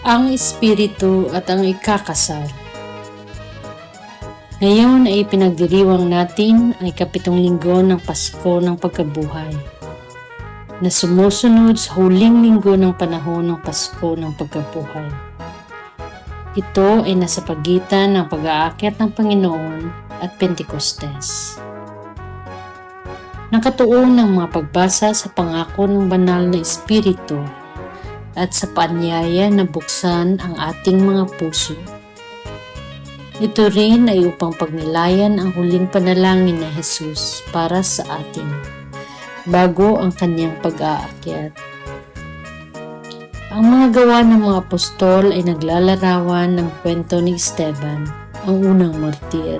ang Espiritu at ang ikakasal. Ngayon ay pinagdiriwang natin ang ikapitong linggo ng Pasko ng Pagkabuhay na sumusunod sa huling linggo ng panahon ng Pasko ng Pagkabuhay. Ito ay nasa pagitan ng pag-aakyat ng Panginoon at Pentecostes. Nakatuon ang mga pagbasa sa pangako ng banal na Espiritu at sa paanyaya na buksan ang ating mga puso. Ito rin ay upang pagnilayan ang huling panalangin ni Jesus para sa atin bago ang kanyang pag-aakyat. Ang mga gawa ng mga apostol ay naglalarawan ng kwento ni Esteban, ang unang martir.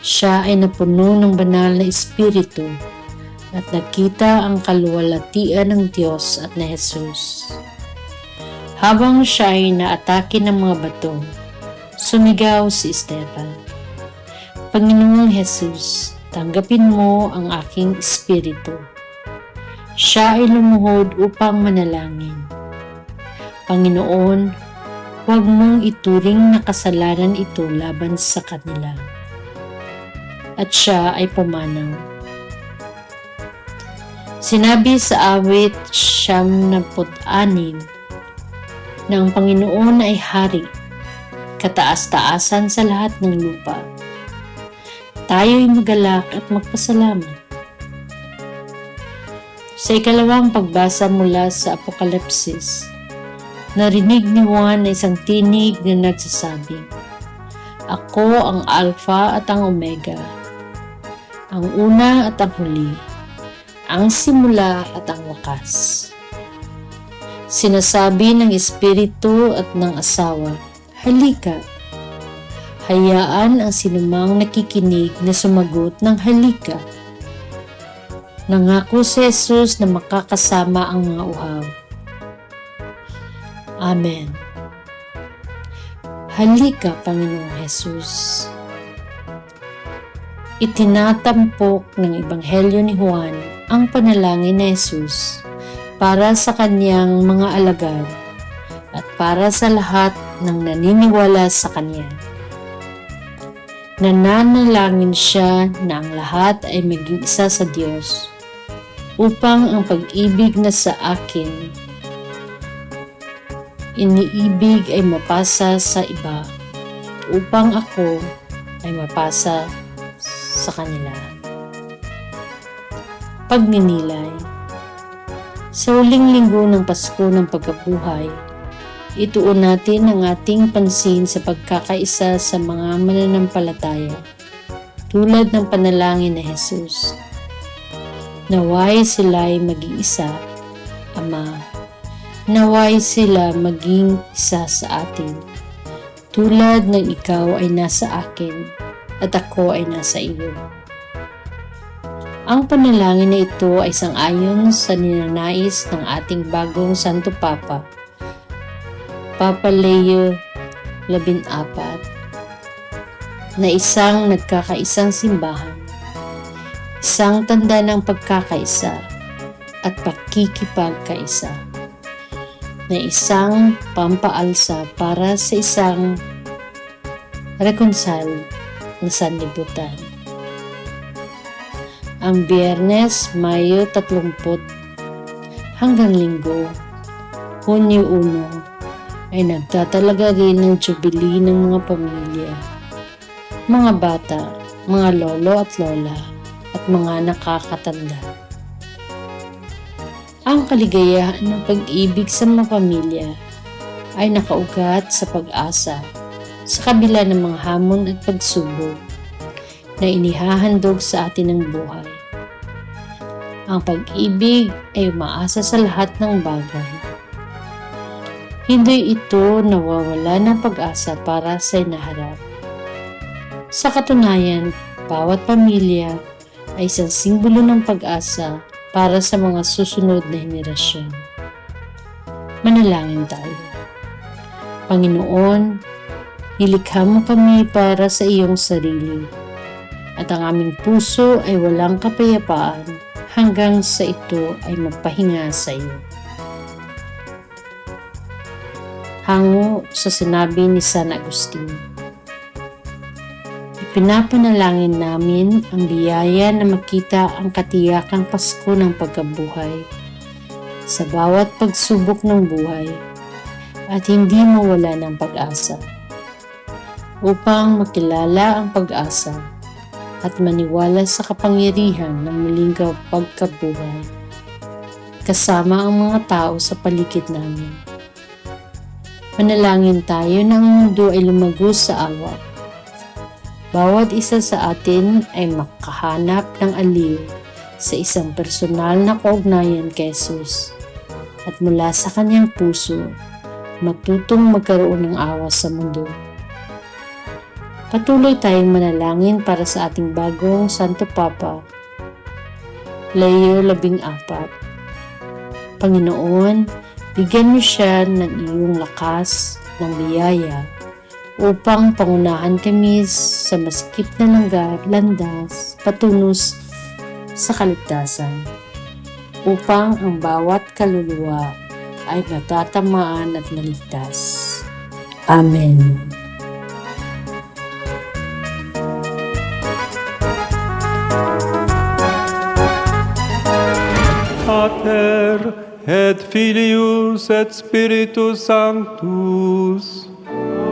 Siya ay napuno ng banal na espiritu at nakita ang kaluwalhatian ng Diyos at ni Jesus. Habang siya ay naatake ng mga bato, sumigaw si Esteban, Panginoong Jesus, tanggapin mo ang aking espiritu. Siya ay lumuhod upang manalangin. Panginoon, huwag mong ituring na kasalanan ito laban sa kanila. At siya ay pumanaw. Sinabi sa awit siyam na anim na ang Panginoon ay hari, kataas-taasan sa lahat ng lupa. Tayo'y magalak at magpasalamat. Sa ikalawang pagbasa mula sa Apokalipsis, narinig ni Juan na isang tinig na nagsasabi, Ako ang Alpha at ang Omega, ang una at ang huli, ang simula at ang wakas. Sinasabi ng Espiritu at ng asawa, Halika! Hayaan ang sinumang nakikinig na sumagot ng halika. Nangako si Jesus na makakasama ang mga uhaw. Amen. Halika, Panginoong Jesus. Itinatampok ng Ebanghelyo ni Juan ang panalangin ni Jesus para sa kanyang mga alagad at para sa lahat ng naniniwala sa kanya. Nananalangin siya na ang lahat ay maging isa sa Diyos upang ang pag-ibig na sa akin iniibig ay mapasa sa iba upang ako ay mapasa sa kanila. Pagninilay Sa huling linggo ng Pasko ng Pagkabuhay, ituon natin ang ating pansin sa pagkakaisa sa mga mananampalataya tulad ng panalangin ni Jesus. Naway sila'y mag-iisa, Ama, naway sila maging isa sa atin, tulad ng ikaw ay nasa akin at ako ay nasa iyo. Ang panalangin na ito ay sangayon sa ninanais ng ating bagong Santo Papa, Papa Leo 14, na isang nagkakaisang simbahan, isang tanda ng pagkakaisa at pakikipagkaisa na isang pampaalsa para sa isang reconcile na sanlibutan. Ang biyernes, Mayo 30 hanggang linggo, Hunyo 1, ay nagtatalaga rin ng jubilee ng mga pamilya, mga bata, mga lolo at lola, at mga nakakatanda. Ang kaligayahan ng pag-ibig sa mga pamilya ay nakaugat sa pag-asa sa kabila ng mga hamon at pagsubok na inihahandog sa atin ng buhay. Ang pag-ibig ay umaasa sa lahat ng bagay. Hindi ito nawawala ng pag-asa para sa inaharap. Sa katunayan, bawat pamilya ay isang simbolo ng pag-asa para sa mga susunod na henerasyon. Manalangin tayo. Panginoon, nilikha mo kami para sa iyong sarili at ang aming puso ay walang kapayapaan hanggang sa ito ay magpahinga sa iyo. hango sa sinabi ni San Agustin. Ipinapanalangin namin ang biyaya na makita ang katiyakang Pasko ng pagkabuhay sa bawat pagsubok ng buhay at hindi mawala ng pag-asa upang makilala ang pag-asa at maniwala sa kapangyarihan ng muling pagkabuhay kasama ang mga tao sa paligid namin. Manalangin tayo ang mundo ay lumagos sa awa. Bawat isa sa atin ay makahanap ng aliw sa isang personal na kaugnayan kay Jesus at mula sa kanyang puso matutong magkaroon ng awa sa mundo. Patuloy tayong manalangin para sa ating bagong Santo Papa, Leo 14. Panginoon, bigyan mo siya ng iyong lakas ng biyaya upang pangunahan kami sa maskip na langgar, landas patunos sa kaligtasan upang ang bawat kaluluwa ay matatamaan at maligtas. Amen. Filius et Spiritus Sanctus. Amen.